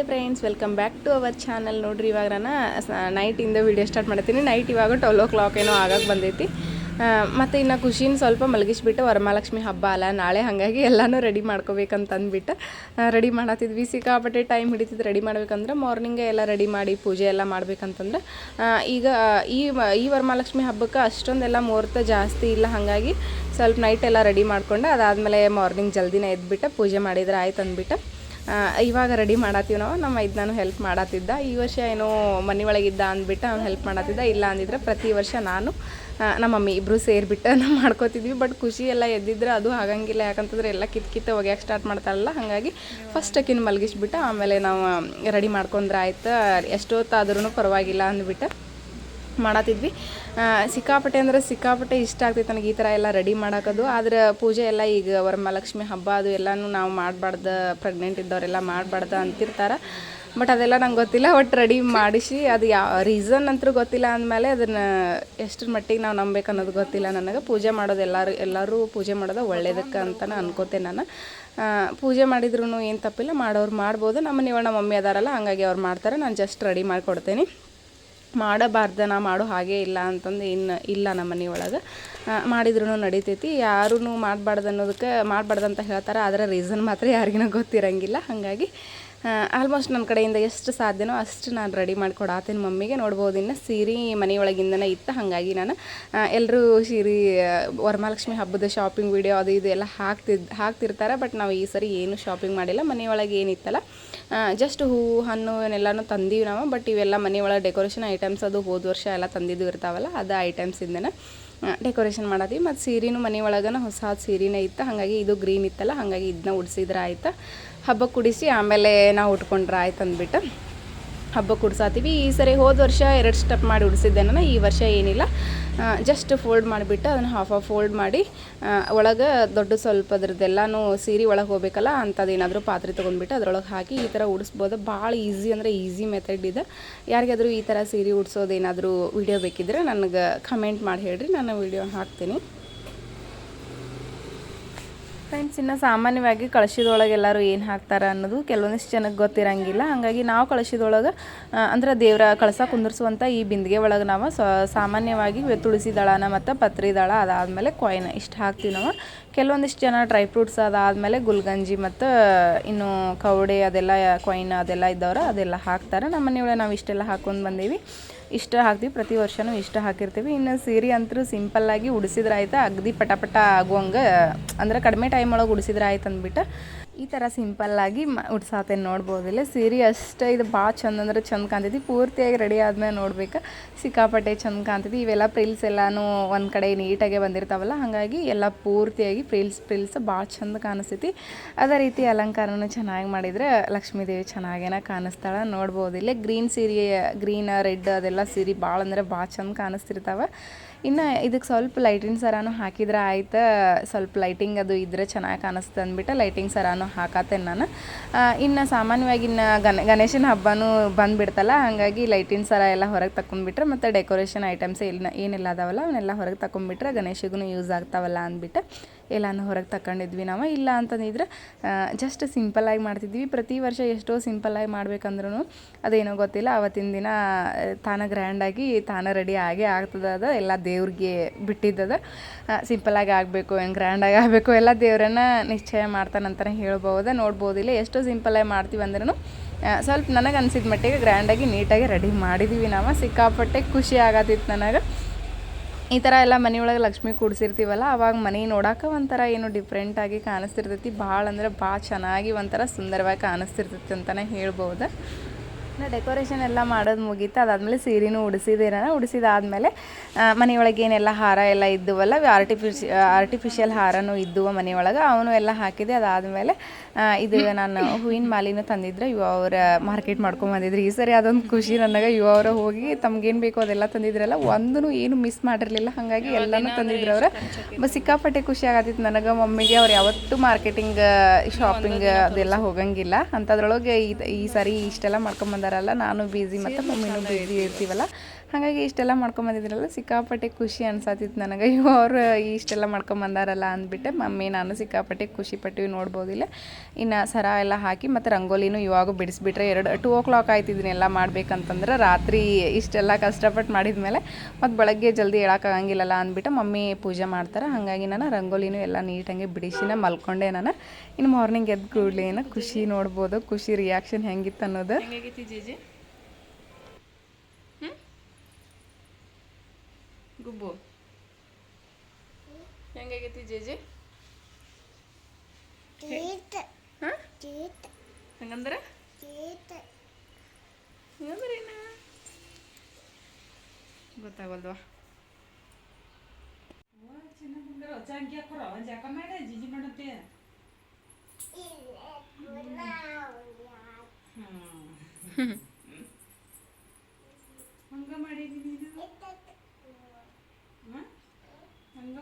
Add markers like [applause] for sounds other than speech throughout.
ನಮಸ್ತೆ friends welcome back to our channel ನೋಡ್ರಿ, ಇವಾಗ ನಾನು ನೈಟಿಂದ ವಿಡಿಯೋ ಸ್ಟಾರ್ಟ್ ಮಾಡ್ತೀನಿ. ನೈಟ್ ಇವಾಗ ಟ್ವೆಲ್ ಓ ಕ್ಲಾಕ್ ಏನೋ ಆಗಕ್ಕೆ ಬಂದೈತಿ. ಮತ್ತು ಇನ್ನು ಖುಷಿನ ಸ್ವಲ್ಪ ಮಲಗಿಸ್ಬಿಟ್ಟು ವರಮಹಾಲಕ್ಷ್ಮಿ ಹಬ್ಬ ಅಲ್ಲ, ನಾಳೆ ಹಾಗಾಗಿ ಎಲ್ಲನೂ ರೆಡಿ ಮಾಡ್ಕೋಬೇಕಂತ ಅಂದ್ಬಿಟ್ಟು ರೆಡಿ ಮಾಡತ್ತಿದ್ವಿ ಸಿಕ್ಕಾಪಟ್ಟೆ ಟೈಮ್ ಹಿಡಿತಿದ್ದು ರೆಡಿ ಮಾಡ್ಬೇಕಂದ್ರೆ ಮಾರ್ನಿಂಗೇ ಎಲ್ಲ ರೆಡಿ ಮಾಡಿ ಪೂಜೆ ಎಲ್ಲ ಮಾಡ್ಬೇಕಂತಂದ್ರೆ ಈಗ, ಈ ಈ ವರಮಹಾಲಕ್ಷ್ಮಿ ಹಬ್ಬಕ್ಕೆ ಅಷ್ಟೊಂದೆಲ್ಲ ಮುಹೂರ್ತ ಜಾಸ್ತಿ ಇಲ್ಲ. ಹಾಗಾಗಿ ಸ್ವಲ್ಪ ನೈಟ್ ಎಲ್ಲ ರೆಡಿ ಮಾಡ್ಕೊಂಡು ಅದಾದಮೇಲೆ ಮಾರ್ನಿಂಗ್ ಜಲ್ದಿನೇ ಎದ್ಬಿಟ್ಟು ಪೂಜೆ ಮಾಡಿದ್ರೆ ಆಯ್ತು ಅಂದ್ಬಿಟ್ಟು ಇವಾಗ ರೆಡಿ ಮಾಡತ್ತೀವಿ ನಾವು. ನಮ್ಮ ಇದು ನಾನು ಹೆಲ್ಪ್ ಮಾಡತ್ತಿದ್ದ ಈ ವರ್ಷ ಏನೋ ಮನೆ ಒಳಗಿದ್ದ ಅಂದ್ಬಿಟ್ಟು ಅವ್ನು ಹೆಲ್ಪ್ ಮಾಡತ್ತಿದ್ದ ಇಲ್ಲ ಅಂದಿದ್ರೆ ಪ್ರತಿ ವರ್ಷ ನಾನು ನಮ್ಮ ಮಮ್ಮಿ ಇಬ್ಬರು ಸೇರಿಬಿಟ್ಟು ನಾವು [laughs] ಮಾಡ್ಕೋತಿದ್ವಿ. ಬಟ್ ಖುಷಿ ಎಲ್ಲ ಎದ್ದಿದ್ರೆ ಅದು ಆಗಂಗಿಲ್ಲ. ಯಾಕಂತಂದ್ರೆ ಎಲ್ಲ ಕಿತ್ ಕಿತ್ತ ಒಗ್ಯಾಕೆ ಸ್ಟಾರ್ಟ್ ಮಾಡ್ತಾರಲ್ಲ. ಹಾಗಾಗಿ ಫಸ್ಟ್ ಅಕ್ಕಿನ ಮಲಗಿಸ್ಬಿಟ್ಟು ಆಮೇಲೆ ನಾವು ರೆಡಿ ಮಾಡ್ಕೊಂಡ್ರೆ ಆಯ್ತು. ಎಷ್ಟೊತ್ತಾದ್ರೂ ಪರವಾಗಿಲ್ಲ ಅಂದ್ಬಿಟ್ಟು. ಮಾಡತ್ತಿದ್ವಿ ಸಿಕ್ಕಾಪಟ್ಟೆ ಅಂದ್ರೆ ಸಿಕ್ಕಾಪಟ್ಟೆ ಇಷ್ಟ ಆಗ್ತೈತೆ ನನಗೆ ಈ ಥರ ಎಲ್ಲ ರೆಡಿ ಮಾಡೋಕ್ಕದು ಆದ್ರೆ ಪೂಜೆ ಎಲ್ಲ ಈಗ ವರಮಹಾಲಕ್ಷ್ಮಿ ಹಬ್ಬ ಅದು ಎಲ್ಲನೂ ನಾವು ಮಾಡಬಾರ್ದು ಪ್ರೆಗ್ನೆಂಟ್ ಇದ್ದವರೆಲ್ಲ ಮಾಡಬಾರ್ದು ಅಂತಿರ್ತಾರೆ. ಬಟ್ ಅದೆಲ್ಲ ನಂಗೆ ಗೊತ್ತಿಲ್ಲ. ಒಟ್ಟು ರೆಡಿ ಮಾಡಿಸಿ, ಅದು ಯಾವ ರೀಸನ್ ಅಂತೂ ಗೊತ್ತಿಲ್ಲ ಅಂದಮೇಲೆ ಅದನ್ನು ಎಷ್ಟರ ಮಟ್ಟಿಗೆ ನಾವು ನಂಬೇಕು ಅನ್ನೋದು ಗೊತ್ತಿಲ್ಲ ನನಗೆ. ಪೂಜೆ ಮಾಡೋದು ಎಲ್ಲರೂ ಎಲ್ಲರೂ ಪೂಜೆ ಮಾಡೋದು ಒಳ್ಳೇದಕ್ಕೆ ನಾನು ಅನ್ಕೋತೆ ನಾನು. ಪೂಜೆ ಮಾಡಿದ್ರು ಏನು ತಪ್ಪಿಲ್ಲ. ಮಾಡೋರು ಮಾಡ್ಬೋದು. ನಮ್ಮ ನೀವು ನಮ್ಮ ಮಮ್ಮಿ ಅದಾರಲ್ಲ, ಹಂಗಾಗಿ ಅವ್ರು ಮಾಡ್ತಾರೆ. ನಾನು ಜಸ್ಟ್ ರೆಡಿ ಮಾಡಿಕೊಡ್ತೇನೆ. ಮಾಡಬಾರ್ದ ನಾ ಮಾಡೋ ಹಾಗೆ ಇಲ್ಲ ಅಂತಂದು ಇನ್ನು ಇಲ್ಲ ನಮ್ಮ ಮನೆ ಒಳಗೆ ಮಾಡಿದ್ರೂ ನಡಿತೈತಿ. ಯಾರೂ ಮಾಡಬಾರ್ದು ಅನ್ನೋದಕ್ಕೆ ಮಾಡಬಾರ್ದು ಅಂತ ಹೇಳ್ತಾರೆ. ಅದರ ರೀಸನ್ ಮಾತ್ರ ಯಾರಿಗಿನ ಗೊತ್ತಿರಂಗಿಲ್ಲ. ಹಾಗಾಗಿ ಆಲ್ಮೋಸ್ಟ್ ನನ್ನ ಕಡೆಯಿಂದ ಎಷ್ಟು ಸಾಧ್ಯನೋ ಅಷ್ಟು ನಾನು ರೆಡಿ ಮಾಡಿಕೊಡಾತೀನಿ ಮಮ್ಮಿಗೆ ನೋಡ್ಬೋದು. ಇನ್ನು ಸೀರೆ ಮನೆಯೊಳಗಿಂದನೇ ಇತ್ತು. ಹಾಗಾಗಿ ನಾನು ಎಲ್ಲರೂ ಸೀರೆ ವರಮಹಾಲಕ್ಷ್ಮಿ ಹಬ್ಬದ ಶಾಪಿಂಗ್ ವಿಡಿಯೋ ಅದು ಇದು ಎಲ್ಲ ಹಾಕ್ತಿದ್ದು ಹಾಕ್ತಿರ್ತಾರೆ. ಬಟ್ ನಾವು ಈ ಸರಿ ಏನು ಶಾಪಿಂಗ್ ಮಾಡಿಲ್ಲ. ಮನೆಯೊಳಗೆ ಏನಿತ್ತಲ್ಲ. ಜಸ್ಟ್ ಹೂವು ಹಣ್ಣು ಇವನ್ನೆಲ್ಲನೂ ತಂದೀವಿ ನಾವು ಬಟ್ ಇವೆಲ್ಲ ಮನೆಯೊಳಗೆ ಡೆಕೋರೇಷನ್ ಐಟಮ್ಸ್ ಅದು ಹೋದ ವರ್ಷ ಎಲ್ಲ ತಂದಿದ್ದು ಇರ್ತಾವಲ್ಲ, ಅದು ಐಟಮ್ಸಿಂದನೇ ಡೆಕೋರೇಷನ್ ಮಾಡದಿ ಮತ್ತು ಸೀರೆನೂ ಮನೆ ಒಳಗನ ಹೊಸ ಸೀರೆನೇ ಇತ್ತು, ಹಾಗಾಗಿ ಇದು ಗ್ರೀನ್ ಇತ್ತಲ್ಲ, ಹಾಗಾಗಿ ಇದನ್ನ ಉಡ್ಸಿದ್ರೆ ಆಯ್ತು. ಹಬ್ಬ ಕುಡಿಸಿ ಆಮೇಲೆ ನಾವು ಉಟ್ಕೊಂಡ್ರೆ ಆಯ್ತು ಅಂದ್ಬಿಟ್ಟು. ಹಬ್ಬ ಕುಡ್ಸಾತೀವಿ. ಈ ಸರಿ ಹೋದ ವರ್ಷ ಎರಡು ಸ್ಟೆಪ್ ಮಾಡಿ ಉಡಿಸಿದ್ದೆ ನಾನು. ಈ ವರ್ಷ ಏನಿಲ್ಲ. ಜಸ್ಟ್ ಫೋಲ್ಡ್ ಮಾಡಿಬಿಟ್ಟು ಅದನ್ನು ಹಾಫ್ ಆಫ್ ಫೋಲ್ಡ್ ಮಾಡಿ ಒಳಗೆ ದೊಡ್ಡ ಸ್ವಲ್ಪ ಅದ್ರದ್ದೆಲ್ಲನೂ ಸೀರೆ ಒಳಗೆ ಹೋಗ್ಬೇಕಲ್ಲ ಅಂಥದ್ದು ಏನಾದರೂ ಪಾತ್ರೆ ತೊಗೊಂಡ್ಬಿಟ್ಟು ಅದ್ರೊಳಗೆ ಹಾಕಿ ಈ ಥರ ಉಡಿಸ್ಬೋದು. ಭಾಳ ಈಸಿ ಅಂದರೆ ಈಸಿ ಮೆಥಡ್ ಇದೆ. ಯಾರಿಗಾದರೂ ಈ ಥರ ಸೀರೆ ಉಡ್ಸೋದೇನಾದರೂ ವಿಡಿಯೋ ಬೇಕಿದ್ರೆ ನನಗೆ ಕಮೆಂಟ್ ಮಾಡಿ ಹೇಳಿರಿ. ನಾನು ವಿಡಿಯೋ ಹಾಕ್ತೀನಿ. ಫ್ರೆಂಡ್ಸ್ ಇನ್ನು ಸಾಮಾನ್ಯವಾಗಿ ಕಳಶದೊಳಗೆ ಎಲ್ಲರೂ ಏನು ಹಾಕ್ತಾರೆ ಅನ್ನೋದು ಕೆಲವೊಂದಿಷ್ಟು ಜನಕ್ಕೆ ಗೊತ್ತಿರಂಗಿಲ್ಲ. ಹಾಗಾಗಿ ನಾವು ಕಳಶದೊಳಗೆ ಅಂದ್ರೆ ದೇವರ ಕಳಸ ಕುಂದಿರಿಸುವಂಥ ಈ ಬಿಂದಿಗೆ ಒಳಗೆ ನಾವು ಸಾಮಾನ್ಯವಾಗಿ ತುಳಸಿ ದಳನ ಮತ್ತು ಪತ್ರಿ ದಳ ಅದಾದಮೇಲೆ ಕಾಯಿನ ಇಷ್ಟು ಹಾಕ್ತೀವಿ ನಾವು. ಕೆಲವೊಂದಿಷ್ಟು ಜನ ಡ್ರೈ ಫ್ರೂಟ್ಸ್ ಅದಾದಮೇಲೆ ಗುಲ್ಗಂಜಿ ಮತ್ತು, ಇನ್ನು ಕವಡೆ ಅದೆಲ್ಲ ಕಾಯಿನ್ ಅದೆಲ್ಲ ಇದ್ದವ್ರು ಅದೆಲ್ಲ ಹಾಕ್ತಾರೆ. ನಮ್ಮ ಮನೆಯೊಳಗೆ ನಾವು ಇಷ್ಟೆಲ್ಲ ಹಾಕ್ಕೊಂಡು ಬಂದೀವಿ. ಇಷ್ಟ ಹಾಕ್ತೀವಿ ಪ್ರತಿ ವರ್ಷವೂ ಇಷ್ಟ ಹಾಕಿರ್ತೀವಿ. ಇನ್ನು ಸೀರೆ ಅಂತೂ ಸಿಂಪಲ್ಲಾಗಿ ಉಡಿಸಿದ್ರೆ ಆಯ್ತಾ, ಅಗದಿ ಪಟ ಪಟ ಆಗುವಂಗೆ, ಅಂದ್ರೆ ಕಡಿಮೆ ಟೈಮ್ ಒಳಗೆ ಉಡಿಸಿದ್ರೆ ಆಯ್ತು ಅಂದ್ಬಿಟ್ಟು ಈ ಥರ ಸಿಂಪಲ್ಲಾಗಿ ಮ ಉಡ್ಸಾತೆ ನೋಡ್ಬೋದಿಲ್ಲ ಸೀರೆ ಅಷ್ಟೇ, ಇದು ಭಾಳ ಚಂದ ಅಂದ್ರೆ ಚಂದ ಕಾಣ್ತೈತಿ. ಪೂರ್ತಿಯಾಗಿ ರೆಡಿ ಆದ್ಮೇಲೆ ನೋಡ್ಬೇಕು. ಸಿಕ್ಕಾಪಟ್ಟೆ ಚಂದ ಕಾಣ್ತೈತಿ. ಇವೆಲ್ಲ ಪ್ರಿಲ್ಸ್ ಎಲ್ಲನೂ ಒಂದು ಕಡೆ ನೀಟಾಗೆ ಬಂದಿರ್ತಾವಲ್ಲ, ಹಾಗಾಗಿ ಎಲ್ಲ ಪೂರ್ತಿಯಾಗಿ ಪ್ರಿಲ್ಸ್ ಪ್ರಿಲ್ಸ್ ಭಾಳ ಚಂದ ಕಾಣಿಸ್ತೈತಿ. ಅದೇ ರೀತಿ ಅಲಂಕಾರನೂ ಚೆನ್ನಾಗಿ ಮಾಡಿದರೆ ಲಕ್ಷ್ಮೀದೇವಿ ಚೆನ್ನಾಗೇನ ಕಾಣಿಸ್ತಾಳೆ ನೋಡ್ಬೋದಿಲ್ಲ ಗ್ರೀನ್ ಸೀರೆ ಗ್ರೀನ್ ರೆಡ್ ಅದೆಲ್ಲ ಸೀರೆ ಭಾಳ ಅಂದರೆ ಭಾಳ ಚಂದ ಕಾಣಿಸ್ತಿರ್ತಾವೆ. ಇನ್ನು ಇದಕ್ಕೆ ಸ್ವಲ್ಪ ಲೈಟಿಂಗ್ ಸರಾನು ಹಾಕಿದ್ರೆ ಆಯ್ತು. ಸ್ವಲ್ಪ ಲೈಟಿಂಗ್ ಅದು ಇದ್ರೆ ಚೆನ್ನಾಗಿ ಕಾಣಿಸ್ತು ಅಂದ್ಬಿಟ್ಟು ಲೈಟಿಂಗ್ ಸರಾನು ಹಾಕತ್ತೇನೆ ನಾನು. ಇನ್ನು ಸಾಮಾನ್ಯವಾಗಿ ಇನ್ನು ಗಣ, ಗಣೇಶನ ಹಬ್ಬನೂ ಬಂದುಬಿಡ್ತಲ್ಲ, ಹಾಗಾಗಿ ಲೈಟಿನ ಸರ ಎಲ್ಲ ಹೊರಗೆ ತಕೊಂಡ್ಬಿಟ್ರೆ ಮತ್ತು ಡೆಕೋರೇಷನ್ ಐಟಮ್ಸ್ ಎಲ್ಲ ಏನೆಲ್ಲ ಅದಾವಲ್ಲ, ಅವನ್ನೆಲ್ಲ ಹೊರಗೆ ತಕೊಂಡ್ಬಿಟ್ರೆ ಗಣೇಶಗೂ ಯೂಸ್ ಆಗ್ತಾವಲ್ಲ ಅಂದ್ಬಿಟ್ಟು ಎಲ್ಲನೂ ಹೊರಗೆ ತಕೊಂಡಿದ್ವಿ ನಾವು. ಇಲ್ಲ ಅಂತಂದಿದ್ರೆ ಜಸ್ಟ್ ಸಿಂಪಲ್ಲಾಗಿ ಮಾಡ್ತಿದ್ವಿ. ಪ್ರತಿ ವರ್ಷ ಎಷ್ಟೋ ಸಿಂಪಲ್ಲಾಗಿ ಮಾಡ್ಬೇಕಂದ್ರೂ ಅದೇನೋ ಗೊತ್ತಿಲ್ಲ. ಅವತ್ತಿನ ದಿನ ತಾನ ಗ್ರ್ಯಾಂಡಾಗಿ ತಾನ ರೆಡಿ ಆಗೇ ಆಗ್ತದ ಎಲ್ಲ ದೇವ್ರಿಗೆ ಬಿಟ್ಟಿದ್ದದ. ಸಿಂಪಲ್ಲಾಗಿ ಆಗಬೇಕು, ಏನು ಗ್ರ್ಯಾಂಡಾಗಿ ಆಗಬೇಕು, ಎಲ್ಲ ದೇವ್ರನ್ನ ನಿಶ್ಚಯ ಮಾಡ್ತಾನಂತಲೇ ಹೇಳ್ಬೋದ, ನೋಡ್ಬೋದಿಲ್ಲ. ಎಷ್ಟೋ ಸಿಂಪಲ್ಲಾಗಿ ಮಾಡ್ತೀವಿ ಅಂದ್ರೂ ಸ್ವಲ್ಪ ನನಗೆ ಅನ್ಸಿದ ಮಟ್ಟಿಗೆ ಗ್ರ್ಯಾಂಡಾಗಿ ನೀಟಾಗಿ ರೆಡಿ ಮಾಡಿದ್ದೀವಿ ನಾವು. ಸಿಕ್ಕಾಪಟ್ಟೆ ಖುಷಿ ಆಗತ್ತಿತ್ತು ನನಗೆ. ಈ ಥರ ಎಲ್ಲ ಮನೆಯೊಳಗೆ ಲಕ್ಷ್ಮಿ ಕೂಡಿಸಿರ್ತೀವಲ್ಲ, ಅವಾಗ ಮನೆ ನೋಡೋಕೆ ಒಂಥರ ಏನು ಡಿಫ್ರೆಂಟಾಗಿ ಕಾಣಿಸ್ತಿರ್ತೈತಿ. ಭಾಳ ಅಂದ್ರೆ ಭಾಳ ಚೆನ್ನಾಗಿ ಒಂಥರ ಸುಂದರವಾಗಿ ಕಾಣಿಸ್ತಿರ್ತೈತಿ ಅಂತಲೇ ಹೇಳ್ಬೋದು. ಡೆಕೋರೇಷನ್ ಎಲ್ಲ ಮಾಡೋದು ಮುಗೀತು. ಅದಾದಮೇಲೆ ಸೀರೆನೂ ಉಡಿಸಿದೇನ ಉಡಿಸಿದಾದಮೇಲೆ ಮನೆಯೊಳಗೆ ಏನೆಲ್ಲ ಹಾರ ಎಲ್ಲ ಇದ್ದುವಲ್ಲ ಆರ್ಟಿಫಿಶಿ ಆರ್ಟಿಫಿಷಿಯಲ್ ಹಾರನೂ ಇದ್ದುವ ಮನೆಯೊಳಗೆ. ಅವನು ಎಲ್ಲ ಹಾಕಿದೆ. ಅದಾದಮೇಲೆ ಇದು ನಾನು ಹೂವಿನ ಮಾಲಿನೂ ತಂದಿದ್ರೆ ಇವ ಅವರ ಮಾರ್ಕೆಟ್ ಮಾಡ್ಕೊಂಬಂದಿದ್ರು ಈ ಸರಿ ಅದೊಂದು ಖುಷಿ ನನಗೆ. ಇವ ಅವರ ಹೋಗಿ ತಮ್ಗೇನು ಬೇಕೋ ಅದೆಲ್ಲ ತಂದಿದ್ರಲ್ಲ ಒಂದೂ ಏನು ಮಿಸ್ ಮಾಡಿರಲಿಲ್ಲ. ಹಾಗಾಗಿ ಎಲ್ಲನೂ ತಂದಿದ್ರು ಅವ್ರು. ಸಿಕ್ಕಾಪಟ್ಟೆ ಖುಷಿ ಆಗತ್ತಿತ್ತು ನನಗೆ. ಮಮ್ಮಿಗೆ ಅವ್ರು ಯಾವತ್ತೂ ಮಾರ್ಕೆಟಿಂಗ್ ಶಾಪಿಂಗ್ ಅದೆಲ್ಲ ಹೋಗಂಗಿಲ್ಲ. ಅಂಥದ್ರೊಳಗೆ ಈ ಸಾರಿ ಇಷ್ಟೆಲ್ಲ ಮಾಡ್ಕೊಂಬಂದಾರಲ್ಲ ನಾನು ಬ್ಯುಸಿ ಮತ್ತು ಮಮ್ಮಿನೂ ಬ್ಯುಸಿ ಇರ್ತೀವಲ್ಲ. ಹಾಗಾಗಿ ಇಷ್ಟೆಲ್ಲ ಮಾಡ್ಕೊಂಬಂದಿದ್ರಲ್ಲ ಸಿಕ್ಕಾಪಟ್ಟೆ ಖುಷಿ ಅನ್ಸಾತಿತ್ತು ನನಗೆ. ಅಯ್ಯೋ ಅವರು ಇಷ್ಟೆಲ್ಲ ಮಾಡ್ಕೊಂಬಂದಾರಲ್ಲ ಅಂದ್ಬಿಟ್ಟು, ಮಮ್ಮಿ ನಾನು ಸಿಕ್ಕಾಪಟ್ಟೆ ಖುಷಿ ಪಟ್ಟಿವಿ ನೋಡ್ಬೋದಿಲ್ಲ. ಇನ್ನು ಸರ ಎಲ್ಲ ಹಾಕಿ ಮತ್ತು ರಂಗೋಲಿನೂ ಇವಾಗ ಬಿಡಿಸ್ಬಿಟ್ರೆ ಎರಡು ಟೂ ಓ ಕ್ಲಾಕ್ ಆಯ್ತು ಇದನ್ನೆಲ್ಲ ಮಾಡ್ಬೇಕಂತಂದ್ರೆ ರಾತ್ರಿ ಇಷ್ಟೆಲ್ಲ ಕಷ್ಟಪಟ್ಟು ಮಾಡಿದ ಮೇಲೆ ಮತ್ತು ಬೆಳಗ್ಗೆ ಜಲ್ದಿ ಹೇಳೋಕ್ಕಾಗಂಗಿಲ್ಲಲ್ಲ ಅಂದ್ಬಿಟ್ಟು ಮಮ್ಮಿ ಪೂಜೆ ಮಾಡ್ತಾರೆ. ಹಾಗಾಗಿ ನಾನು ರಂಗೋಲಿನೂ ಎಲ್ಲ ನೀಟಾಗಿ ಬಿಡಿಸಿನ ಮಲ್ಕೊಂಡೆ ನಾನು. ಇನ್ನು ಮಾರ್ನಿಂಗ್ ಎದ್ದು ಕೂಡಲೇ ಖುಷಿ ನೋಡ್ಬೋದು, ಖುಷಿ ರಿಯಾಕ್ಷನ್ ಹೆಂಗಿತ್ತು ಅನ್ನೋದು ಹೆಂಗಾಗೈತಿ ಜೇಜಿ ಗುಬ್ಬು ಹೆಂಗಾಗೈತಿ ಜೇಜಿ ಹಂಗಂದ್ರೆ ಹಂಗಂದ್ರೆ ಏನ ಗೊತ್ತಾಗಲ್ವಾ ಹಂಗ ಮಾಡಿದಿ ನೀನು ಹ? ಹಂಗ ಮಾಡಿದಿ ಬಂಗಾರ ನೀನು ಬಾಯ್ಲೆ ಹ್ಞೂ ಬಾಯ್ಲೆ ತೋರಿಸ್ಬೇಕು ನೋಡುದು ಹಂಗ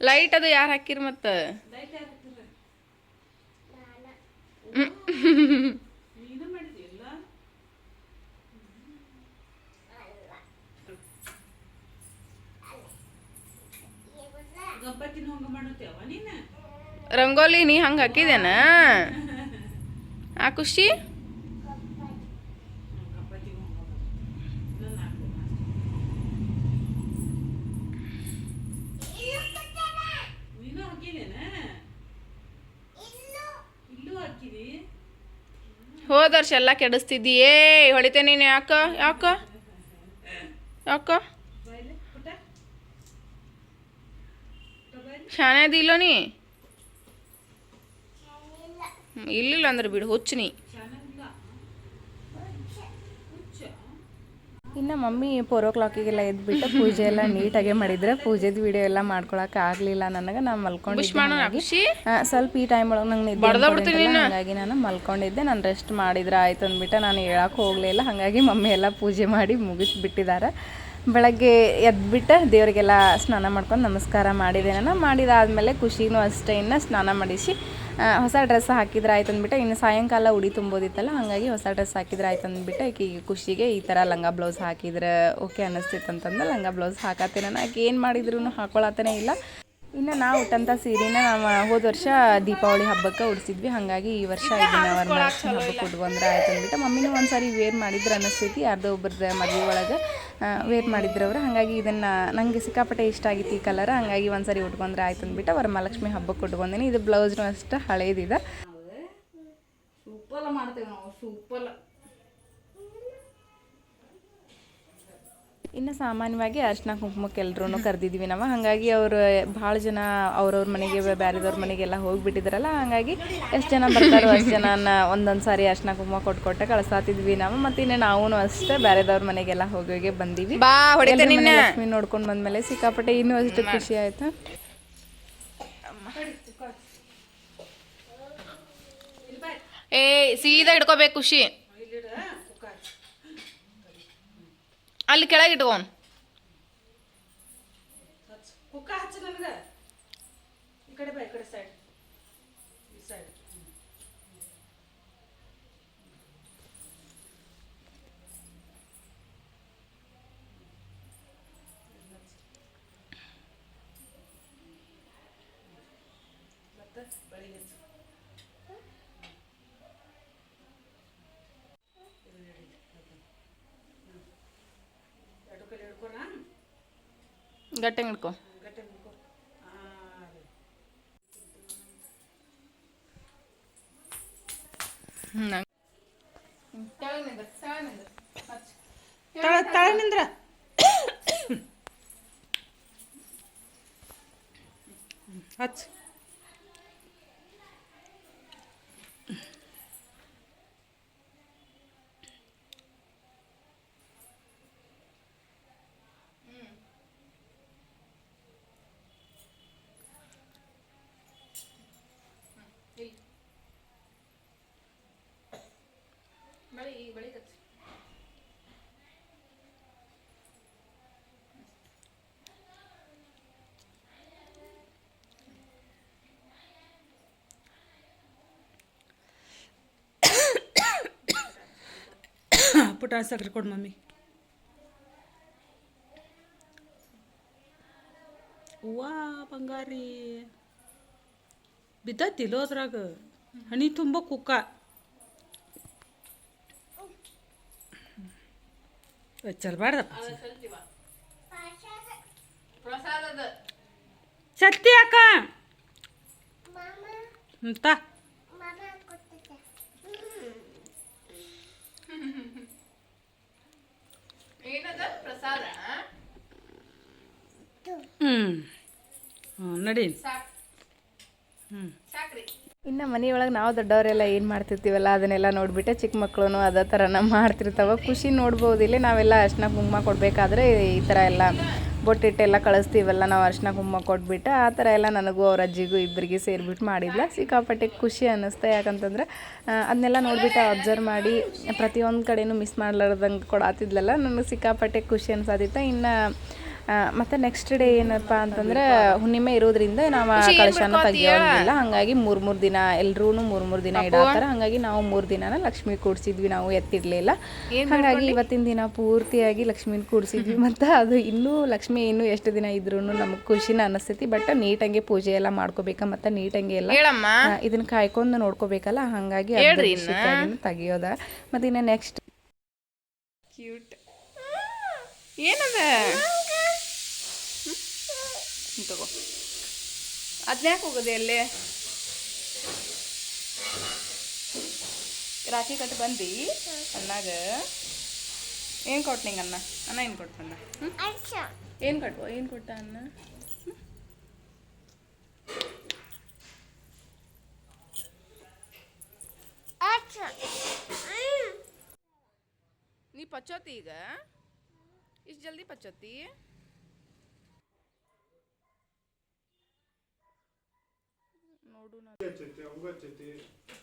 ಲೈಟ್ ಅದು ಯಾರು ಹಾಕಿರ್ ಮತ್ತ? ರಂಗೋಲಿ ನೀ ಹಂಗ ಹಾಕಿದೇನ ಆ ಖುಷಿ ಗಪ್ಪತ್ತಿನ ಹಂಗ ನನ್ನ ಹಾಕು ನೀನು ಹಾಕಿದೇನ ಇಲ್ಲೂ ಹಾಕಿದಿ ಹೋದ ವರ್ಷ ಎಲ್ಲ ಕೆಡಿಸ್ತಿದ್ದಿ ಏ ಹೊಡಿತೆ ನೀನು ಯಾಕ? ಯಾಕ? ಯಾಕ? ಬಾಯ್ಲೆ ಪುಟ್ಟ ಶಾನೆ ಅದಿಲ್ಲೋ ನೀ? ಹ್ಮ್, ಇಲ್ಲಿಲ್ಲ ಅಂದ್ರೆ ಬಿಡು ಹುಚ್ಚು ನೀ ಚೆನ್ನಾಗಿಲ್ಲ ಹುಚ್ಚ ಇನ್ನು ಮಮ್ಮಿ ಫೋರ್ ಓ ಕ್ಲಾಕಿಗೆಲ್ಲ ಎದ್ಬಿಟ್ಟು ಪೂಜೆ ಎಲ್ಲ ನೀಟಾಗೆ ಮಾಡಿದ್ರೆ ಪೂಜೆದ ವಿಡಿಯೋ ಎಲ್ಲ ಮಾಡ್ಕೊಳಕ್ಕೆ ಆಗಲಿಲ್ಲ ನನಗೆ ನಾನು ಮಲ್ಕೊಂಡಿದ್ದೆ ಸ್ವಲ್ಪ ಈ ಟೈಮ್ ಒಳಗೆ ನಂಗೆ ನಿದ್ದೆ ಹಾಗಾಗಿ ನಾನು ಮಲ್ಕೊಂಡಿದ್ದೆ ನಾನು ರೆಸ್ಟ್ ಮಾಡಿದ್ರೆ ಆಯ್ತು ಅಂದ್ಬಿಟ್ಟು ನಾನು ಹೇಳಕ್ಕೆ ಹೋಗಲಿಲ್ಲ ಹಾಗಾಗಿ ಮಮ್ಮಿ ಎಲ್ಲ ಪೂಜೆ ಮಾಡಿ ಮುಗಿಸ್ಬಿಟ್ಟಿದ್ದಾರೆ. ಬೆಳಗ್ಗೆ ಎದ್ಬಿಟ್ಟು ದೇವರಿಗೆಲ್ಲ ಸ್ನಾನ ಮಾಡ್ಕೊಂಡು ನಮಸ್ಕಾರ ಮಾಡಿದೆ ನಾನು ಮಾಡಿದಾದಮೇಲೆ ಖುಷಿನೂ ಅಷ್ಟೇ ಇನ್ನು ಸ್ನಾನ ಮಾಡಿಸಿ ಹೊಸ ಡ್ರೆಸ್ ಹಾಕಿದ್ರೆ ಆಯ್ತು ಅಂದ್ಬಿಟ್ಟು, ಇನ್ನು ಸಾಯಂಕಾಲ ಉಡಿ ತುಂಬೋದಿತ್ತಲ್ಲ, ಹಾಗಾಗಿ ಹೊಸ ಡ್ರೆಸ್ ಹಾಕಿದ್ರೆ ಆಯ್ತು ಅಂದ್ಬಿಟ್ಟು ಆಕೆಗೆ ಖುಷಿಗೆ ಈ ಥರ ಲಂಗ ಬ್ಲೌಸ್ ಹಾಕಿದ್ರೆ ಓಕೆ ಅನ್ನಿಸ್ತಿತ್ತು ಅಂತಂದು ಲಂಗ ಬ್ಲೌಸ್ ಹಾಕತ್ತೆ ನಾನು ಆಕೆ ಏನು ಮಾಡಿದ್ರು ಹಾಕೊಳತ್ತನೇ ಇಲ್ಲ. ಇನ್ನು ನಾವು ಉಟ್ಟಂಥ ಸೀರೆನ ನಾವು ಹೋದ ವರ್ಷ ದೀಪಾವಳಿ ಹಬ್ಬಕ್ಕೆ ಉಡಿಸಿದ್ವಿ. ಹಾಗಾಗಿ ಈ ವರ್ಷ ಇದನ್ನ ವರಮಹಾಲಕ್ಷ್ಮಿ ಹಬ್ಬಕ್ಕೆ ಉಟ್ಕೊಂಡ್ರೆ ಆಯ್ತು ಅಂದ್ಬಿಟ್ಟು, ಮಮ್ಮಿನೂ ಒಂದು ಸಾರಿ ವೇರ್ ಮಾಡಿದ್ರೆ ಅನ್ನಿಸ್ತೈತಿ ಯಾರ್ದೋ ಒಬ್ಬರದ ಮದುವೆ ಒಳಗೆ ವೇರ್ ಮಾಡಿದ್ರು ಅವರು ಹಾಗಾಗಿ ಇದನ್ನು ನನಗೆ ಸಿಕ್ಕಾಪಟ್ಟೆ ಇಷ್ಟ ಆಗಿತ್ತು ಈ ಕಲರ್ ಹಾಗಾಗಿ ಒಂದು ಸಾರಿ ಉಟ್ಕೊಂಡ್ರೆ ಆಯ್ತು ಅಂದ್ಬಿಟ್ಟು ವರಮಹಾಲಕ್ಷ್ಮಿ ಹಬ್ಬಕ್ಕೆ ಉಟ್ಕೊಂಡೀನಿ ಇದು ಬ್ಲೌಸ್ನು ಅಷ್ಟು ಹಳೇದಿದೆ. ಸೂಪಲ್ಲ ಮಾಡ್ತೇವೆ ನಾವು ಸೂಪಲ್ಲ ಇನ್ನು ಸಾಮಾನ್ಯವಾಗಿ ಅರ್ಶಿನ ಕುಂಕುಮಕ್ಕೆ ಎಲ್ಲರೂ ಕರೆದಿದ್ವಿ ನಾವು. ಹಾಗಾಗಿ ಅವರು ಭಾಳ ಜನ ಅವ್ರವ್ರ ಮನೆಗೆ ಬೇರೆದವ್ರ ಮನೆಗೆಲ್ಲ ಹೋಗಿಬಿಟ್ಟಿದ್ರಲ್ಲ ಹಾಗಾಗಿ ಎಷ್ಟು ಜನ ಬರ್ತಾರೋ ಅಷ್ಟು ಜನ ಒಂದೊಂದು ಸಾರಿ ಅರ್ಶಿನ ಕುಂಕುಮ ಕೊಟ್ಕೊಟ್ಟೆ ಕಳ್ಸಾತಿದ್ವಿ ನಾವು. ಮತ್ತು ಇನ್ನು ನಾವು ಅಷ್ಟೇ ಬೇರೆದವ್ರ ಮನೆಗೆಲ್ಲ ಹೋಗಿ ಹೋಗಿ ಬಂದೀವಿ ಲಕ್ಷ್ಮಿ ನೋಡ್ಕೊಂಡು ಬಂದ್ಮೇಲೆ ಸಿಕ್ಕಾಪಟ್ಟೆ ಇನ್ನೂ ಅಷ್ಟು ಖುಷಿ ಆಯಿತು. ಏ ಸೀದಾ ಹಿಡ್ಕೋಬೇಕು ಖುಷಿ. ಅಲ್ಲಿ ಕೆಳಗೆ ಇಟ್ಕೊಂಡು ಕುಕ್ಕ ಹಚ್ಚ ನನಗ ಈ ಕಡೆ ಬಾ ಈ ಕಡೆ ಸೈಡ್ ಈ ಸೈಡ್ ಮತ್ತೆ ಬಳಿಗೆ ಹಚ್ಚು ಎರಡು ಕಡೆ ಹಿಡ್ಕೊಣ ಗಟ್ಟೆ ಹಿಡ್ಕೊ ತಳ ನಿಂದ್ರ. ಹಚ್ ಪುಟ ಸಕ್ಕರೆ ಕೊಡು ಮಮ್ಮಿ ವಾ ಬಂಗಾರಿ. ಬಿದ್ದತ್ತಿಲ್ಲ ಅದ್ರಾಗ? ಹಣಿ ತುಂಬ ಕುಕ್ಕ. ಚಲ್ಬಾರ್ದ ಸತ್ತಿ ಅಕ್ಕ. ಅಂತ ಏನದ ಪ್ರಸಾದ ಹ್ಞೂ ಹ್ಞೂ ನಡಿ. ಸಾಕ್. ಹ್ಞೂ ಸಾಕ್ರಿ. ಇನ್ನು ಮನೆಯೊಳಗೆ ನಾವು ದೊಡ್ಡವರೆಲ್ಲ ಏನು ಮಾಡ್ತಿರ್ತೀವಲ್ಲ ಅದನ್ನೆಲ್ಲ ನೋಡಿಬಿಟ್ಟೆ ಚಿಕ್ಕ ಮಕ್ಕಳು ಅದೇ ಥರನ ಮಾಡ್ತಿರ್ತಾವೆ. ಖುಷಿ ನೋಡ್ಬೋದಿಲ್ಲ ನಾವೆಲ್ಲ ಅರ್ಶಿನ ಕುಂಕುಮ ಕೊಡಬೇಕಾದ್ರೆ ಈ ಥರ ಎಲ್ಲ ಬೊಟ್ಟಿಟ್ಟೆಲ್ಲ ಕಳಿಸ್ತೀವಲ್ಲ, ನಾವು ಅರ್ಶಿನ ಕುಮ್ಮ ಕೊಟ್ಬಿಟ್ಟು ಆ ಥರ ಎಲ್ಲ ನನಗೂ ಅವ್ರ ಅಜ್ಜಿಗೂ ಇಬ್ಬರಿಗೆ ಸೇರಿಬಿಟ್ಟು ಮಾಡಿದ್ಲ. ಸಿಕ್ಕಾಪಟ್ಟೆ ಖುಷಿ ಅನ್ನಿಸ್ತೆ. ಯಾಕಂತಂದ್ರೆ ಅದನ್ನೆಲ್ಲ ನೋಡಿಬಿಟ್ಟು ಅಬ್ಸರ್ವ್ ಮಾಡಿ ಪ್ರತಿಯೊಂದು ಕಡೆನೂ ಮಿಸ್ ಮಾಡಲಾರ್ದಂಗೆ ಕೊಡಾತಿದ್ಲಲ್ಲ, ನನಗೆ ಸಿಕ್ಕಾಪಟ್ಟೆ ಖುಷಿ ಅನ್ಸದಿತ್ತ. ಇನ್ನು ಮತ್ತೆ ನೆಕ್ಸ್ಟ್ ಡೇ ಏನಪ್ಪ ಅಂತಂದ್ರೆ ಹುಣ್ಣಿಮೆ ಇರೋದ್ರಿಂದ ನಾವು ಕಳಶನ ತೆಗಿಯೋಂಗಿಲ್ಲ. ಹಂಗಾಗಿ ಮೂರ್ ಮೂರ್ ದಿನ ಎಲ್ರೂ ಮೂರ್ ಮೂರ್ ದಿನ ಇಡಾತಾರ. ಹಂಗಾಗಿ ನಾವು ಮೂರ್ ದಿನನ ಲಕ್ಷ್ಮಿ ಕೂಡ್ಸಿದ್ವಿ ನಾವು ಎತ್ತಿರ್ಲಿಲ್ಲ. ಹಾಗಾಗಿ ಇವತ್ತಿನ ದಿನ ಪೂರ್ತಿಯಾಗಿ ಲಕ್ಷ್ಮಿನ ಕೂಡ್ಸಿದ್ವಿ. [laughs] ಮತ್ತೆ ಅದು ಇನ್ನೂ ಲಕ್ಷ್ಮಿ ಇನ್ನೂ ಎಷ್ಟು ದಿನ ಇದ್ರೂ ನಮಗೆ ಖುಷಿನ ಅನಿಸ್ತೈತಿ. ಬಟ್ ನೀಟಂಗೆ ಪೂಜೆ ಎಲ್ಲ ಮಾಡ್ಕೋಬೇಕ ಮತ್ತೆ ನೀಟಂಗೆ ಎಲ್ಲ ಇದನ್ನ ಕಾಯ್ಕೊಂಡು ನೋಡ್ಕೋಬೇಕಲ್ಲ. ಹಂಗಾಗಿ ತೆಗಿಯೋದ. ಮತ್ತೆ ಇನ್ನ ನೆಕ್ಸ್ಟ್ ಕ್ಯೂಟ್ ಏನದ? ಅದ್ನ್ಯಾಕೆ ಹೋಗೋದೆ ಅಲ್ಲೇ ರಾಖಿ ಕಟ್ಟು ಬಂದು? ಅಣ್ಣಾಗ. ಏನು ಕೊಟ್ಟು ನಿಂಗೆ ಅನ್ನ ಅನ್ನ ಏನು ಕೊಟ್ಟು ಅನ್ನ ಏನು ಕೊಟ್ಟು ಏನು ಕೊಟ್ಟ ಅನ್ನ? ನೀ ಪಚ್ಚೋತಿ ಈಗ? ಇಷ್ಟು ಜಲ್ದಿ ಪಚ್ಚೋತಿ? ನೋಡು ನಾ ಜೋ